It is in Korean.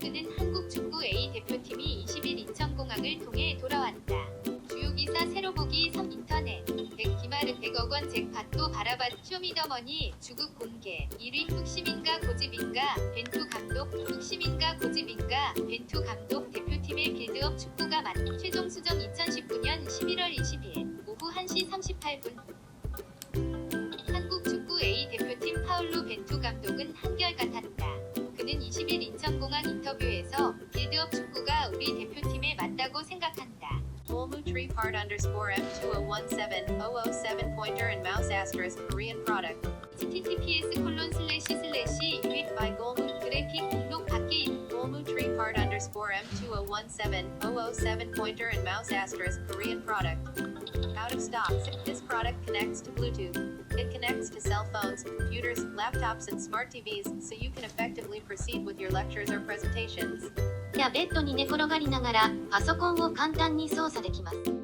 그는 한국 축구 A 대표팀이 20일 인천공항을 통해 돌아왔다. 주요 기사 새로 보기 3 인터넷 100 기마르 100억 원 잭팟도 바라봤 쇼미더머니 주국 공개 1위 흑심인가 고집인가 벤투 감독 흑심인가 고집인가 벤투 감독 대표팀의 빌드업 축구가 만 최종 수정 2019년 11월 20일 오후 1시 38분 한국 축구 A 대표팀 파울루 벤투 감독은 한결같았다. 그는 20일 인천공항 인터뷰에서 빌드업 축구가 우리 대표팀에 맞다고 생각한다. Golmu tree part underscore M2017007 pointer and mouse asterisk Korean product. https 콜론 슬래시 슬래시 유입 By Golmu 그래픽 목록 밖에 있- Golmu tree part underscore M2017007 pointer and mouse asterisk Korean product. Out of stock. This product connects to Bluetooth. It connects to cell phones, computers, laptops, and smart TVs, so you can effectively proceed with your lectures or presentations. やベッドに寝転がりながらパソコンを簡単に操作できます